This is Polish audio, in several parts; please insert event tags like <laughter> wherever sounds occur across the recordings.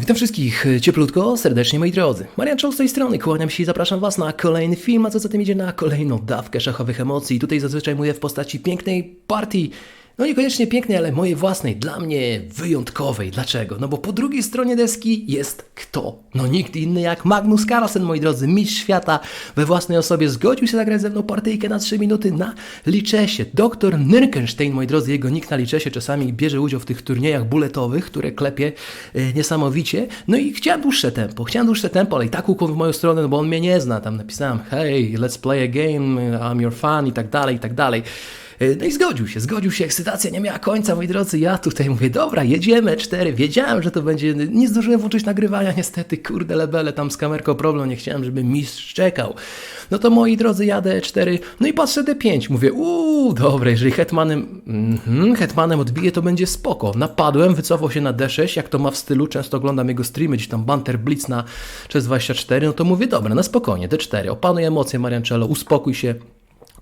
Witam wszystkich cieplutko, serdecznie moi drodzy. Marian Czoł z tej strony, kłaniam się i zapraszam was na kolejny film, a co za tym idzie na kolejną dawkę szachowych emocji. Tutaj zazwyczaj mówię w postaci pięknej partii, no niekoniecznie pięknej, ale mojej własnej, dla mnie wyjątkowej. Dlaczego? No bo po drugiej stronie deski jest kto? No nikt inny jak Magnus Carlsen, moi drodzy, mistrz świata we własnej osobie. Zgodził się zagrać ze mną partyjkę na 3 minuty na Liczesie. Doktor Nyrkenstein, moi drodzy, jego nick na Liczesie czasami bierze udział w tych turniejach buletowych, które klepie e, niesamowicie. No i chciałem dłuższe tempo, chciałem dłuższe tempo, ale i tak ukłon w moją stronę, no bo on mnie nie zna. Tam napisałem, hey, let's play a game, I'm your fan i tak dalej, i tak dalej. E, No i zgodził się, zgodził się, ekscytacja nie miała końca, moi drodzy. Ja tutaj mówię, dobra, jedziemy, cztery. Wiedziałem, że to będzie. Nie zdążyłem włączyć nagrywania, niestety, kurde lebele, tam z kamerką problem, nie chciałem, żeby mistrz czekał. No to moi drodzy, jadę cztery, no i patrzę D5. Mówię, uuu, dobra, jeżeli hetmanem, mhm, hetmanem odbije, to będzie spoko. Napadłem, wycofał się na D6, jak to ma w stylu, często oglądam jego streamy, gdzieś tam Banter Blitz na przez 24, no to mówię, dobra, na spokojnie, D4, opanuj emocje, Mariancello, uspokój się,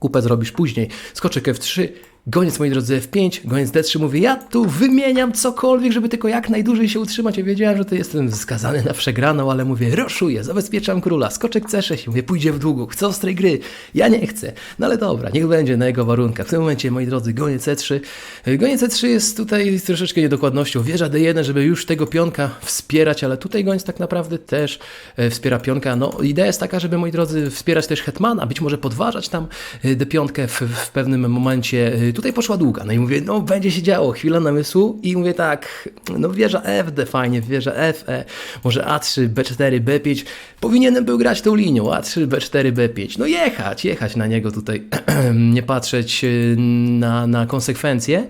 kupę zrobisz później. Skoczek F3, goniec moi drodzy F5, goniec D3, mówię, ja tu wymieniam cokolwiek, żeby tylko jak najdłużej się utrzymać. Ja wiedziałem, że to jestem skazany na przegraną, ale mówię, roszuję, zabezpieczam króla, skoczek C6, mówię, pójdzie w długu, chcę ostrej gry, ja nie chcę. No ale dobra, niech będzie na jego warunkach. W tym momencie, moi drodzy, goniec C3. Goniec C3 jest tutaj z troszeczkę niedokładnością. Wieża D1, żeby już tego pionka wspierać, ale tutaj goniec tak naprawdę też e, wspiera pionka. No idea jest taka, żeby, moi drodzy, wspierać też hetmana, być może podważać tam e, D5 w, w pewnym momencie. Tutaj poszła długa, no i mówię, no będzie się działo, chwila namysłu i mówię tak, no wieża F, D fajnie, wieża F, E, może A3, B4, B5, powinienem był grać tą linią, A3, B4, B5, no jechać, jechać na niego tutaj, <clears throat> nie patrzeć y, na, na konsekwencje.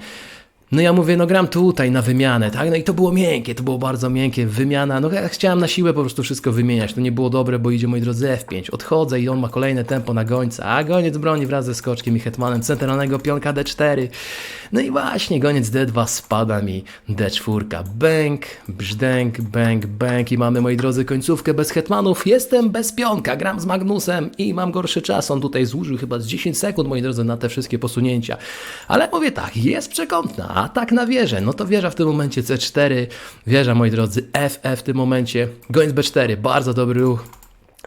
No ja mówię, no gram tutaj na wymianę, tak? No i to było miękkie, to było bardzo miękkie, wymiana. No ja chciałem na siłę po prostu wszystko wymieniać. To nie było dobre, bo idzie, moi drodzy, F5. Odchodzę i on ma kolejne tempo na gońca, a goniec broni wraz ze skoczkiem i hetmanem centralnego pionka D4. No i właśnie, goniec D2 spada mi D4. Bęk, brzdęk, bęk, bęk i mamy, moi drodzy, końcówkę bez hetmanów. Jestem bez pionka, gram z Magnusem i mam gorszy czas. On tutaj zużył chyba z 10 sekund, moi drodzy, na te wszystkie posunięcia. Ale mówię tak, jest przekątna, atak na wieżę. No to wieża w tym momencie C4, wieża, moi drodzy, FF w tym momencie. Goniec B4, bardzo dobry ruch.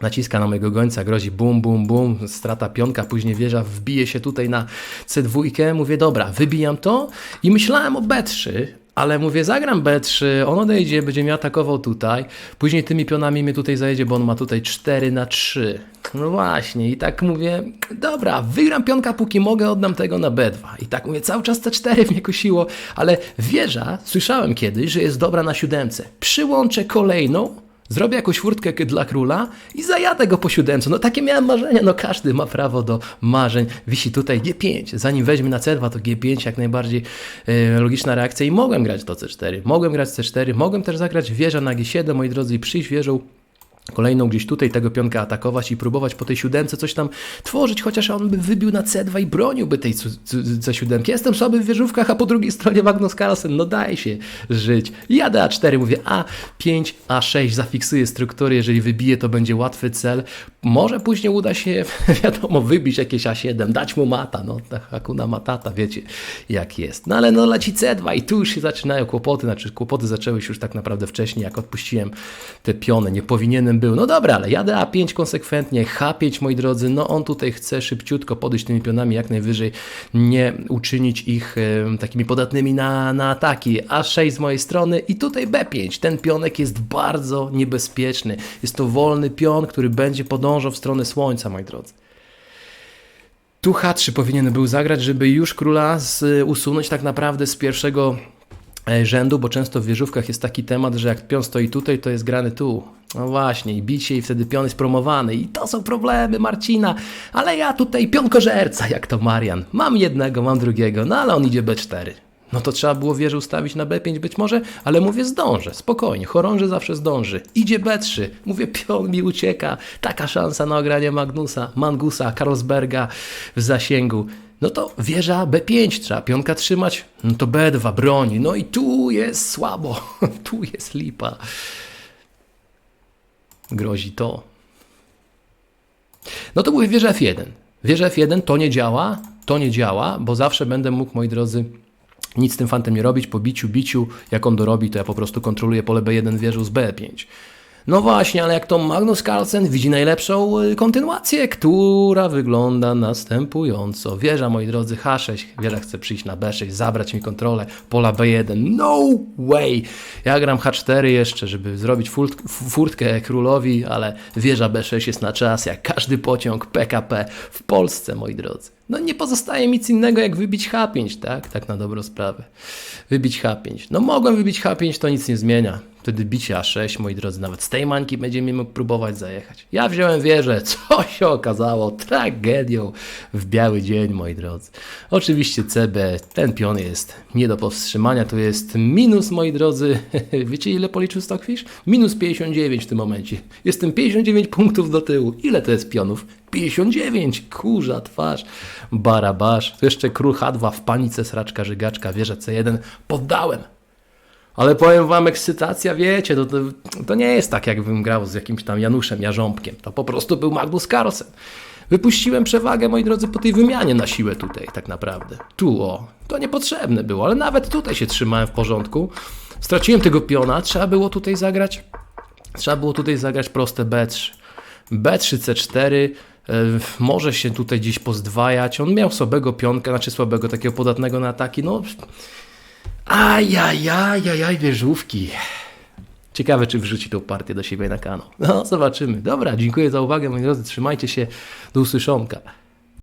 Naciska na mojego gońca, grozi bum, bum, bum, strata pionka, później wieża wbije się tutaj na C2. Mówię, dobra, wybijam to i myślałem o B3, ale mówię, zagram B3, on odejdzie, będzie mnie atakował tutaj, później tymi pionami mnie tutaj zajedzie, bo on ma tutaj 4 na 3. No właśnie, i tak mówię, dobra, wygram pionka, póki mogę, oddam tego na B2. I tak mówię, cały czas C4 mnie kusiło, ale wieża, słyszałem kiedyś, że jest dobra na siódemce. Przyłączę kolejną, Zrobię jakąś furtkę dla króla i zajadę go po siódemce. No takie miałem marzenia, no każdy ma prawo do marzeń. Wisi tutaj G5. Zanim weźmie na C2, to G5 jak najbardziej e, logiczna reakcja i mogłem grać to C4. Mogłem grać C4, mogłem też zagrać wieża na G7, moi drodzy, i przyjść wieżą kolejną gdzieś tutaj tego pionka atakować i próbować po tej siódemce coś tam tworzyć, chociaż on by wybił na C2 i broniłby tej cu- cu- C7. Jestem słaby w wieżówkach, a po drugiej stronie Magnus Carlsen, no daj się żyć. Jadę A4, mówię A5, A6, zafiksuję struktury, jeżeli wybiję, to będzie łatwy cel. Może później uda się, <laughs> wiadomo, wybić jakieś A7, dać mu mata, no Hakuna Matata, wiecie jak jest. No ale no leci C2 i tu już się zaczynają kłopoty, znaczy kłopoty zaczęły się już tak naprawdę wcześniej, jak odpuściłem te piony, nie powinienem był. No dobra, ale jadę A5 konsekwentnie, H5 moi drodzy, no on tutaj chce szybciutko podejść tymi pionami jak najwyżej, nie uczynić ich e, takimi podatnymi na, na ataki. A6 z mojej strony i tutaj B5. Ten pionek jest bardzo niebezpieczny. Jest to wolny pion, który będzie podążał w stronę słońca, moi drodzy. Tu H3 powinien był zagrać, żeby już króla z, usunąć tak naprawdę z pierwszego e, rzędu, bo często w wieżówkach jest taki temat, że jak pion stoi tutaj, to jest grany tu. No właśnie, i bicie i wtedy pion jest promowany. I to są problemy Marcina. Ale ja tutaj pionkożerca, jak to Marian. Mam jednego, mam drugiego, no ale on idzie B4. No to trzeba było wieżę ustawić na B5 być może, ale mówię zdążę, spokojnie, chorąży zawsze zdąży. Idzie B3, mówię pion mi ucieka, taka szansa na ogranie Magnusa, Mangusa, Karlsberga w zasięgu. No to wieża B5 trzeba pionka trzymać, no to B2 broni, no i tu jest słabo, <laughs> tu jest lipa. Grozi to. No to mówię wieża F1. Wieża F1 to nie działa, to nie działa, bo zawsze będę mógł, moi drodzy, nic z tym fantem nie robić, po biciu, biciu, jak on dorobi, to ja po prostu kontroluję pole B1 wieżą z B5. No właśnie, ale jak to Magnus Carlsen widzi najlepszą y, kontynuację, która wygląda następująco. Wieża, moi drodzy, H6, wieża chce przyjść na B6, zabrać mi kontrolę pola B1. No way! Ja gram H4 jeszcze, żeby zrobić furt, furtkę królowi, ale wieża B6 jest na czas, jak każdy pociąg PKP w Polsce, moi drodzy. No nie pozostaje nic innego jak wybić H5, tak? Tak na dobrą sprawę. Wybić H5. No mogłem wybić H5, to nic nie zmienia. Wtedy bicie A6, moi drodzy, nawet z tej mańki będziemy mógł próbować zajechać. Ja wziąłem wieżę, <laughs> co się okazało? Tragedią w biały dzień, moi drodzy. Oczywiście CB, ten pion jest nie do powstrzymania, to jest minus, moi drodzy. <laughs> Wiecie ile policzył Stockfish? Minus 59 w tym momencie. Jestem 59 punktów do tyłu. Ile to jest pionów? 59, kurza twarz, barabasz. Jeszcze król H2 w panice, sraczka, żygaczka, wieża C1. Poddałem. Ale powiem wam, ekscytacja, wiecie, to, to, to nie jest tak, jakbym grał z jakimś tam Januszem Jarząbkiem. To po prostu był Magnus Carlsen. Wypuściłem przewagę, moi drodzy, po tej wymianie na siłę tutaj, tak naprawdę. Tu, o, to niepotrzebne było, ale nawet tutaj się trzymałem w porządku. Straciłem tego piona, trzeba było tutaj zagrać, trzeba było tutaj zagrać proste B3. B3, C4, e, może się tutaj gdzieś pozdwajać. On miał słabego pionka, znaczy słabego, takiego podatnego na ataki, no... Ajajajajaj, wieżówki. Ciekawe, czy wrzuci tą partię do siebie na kanał. No, zobaczymy. Dobra, dziękuję za uwagę, moi drodzy. Trzymajcie się. Do usłyszonka.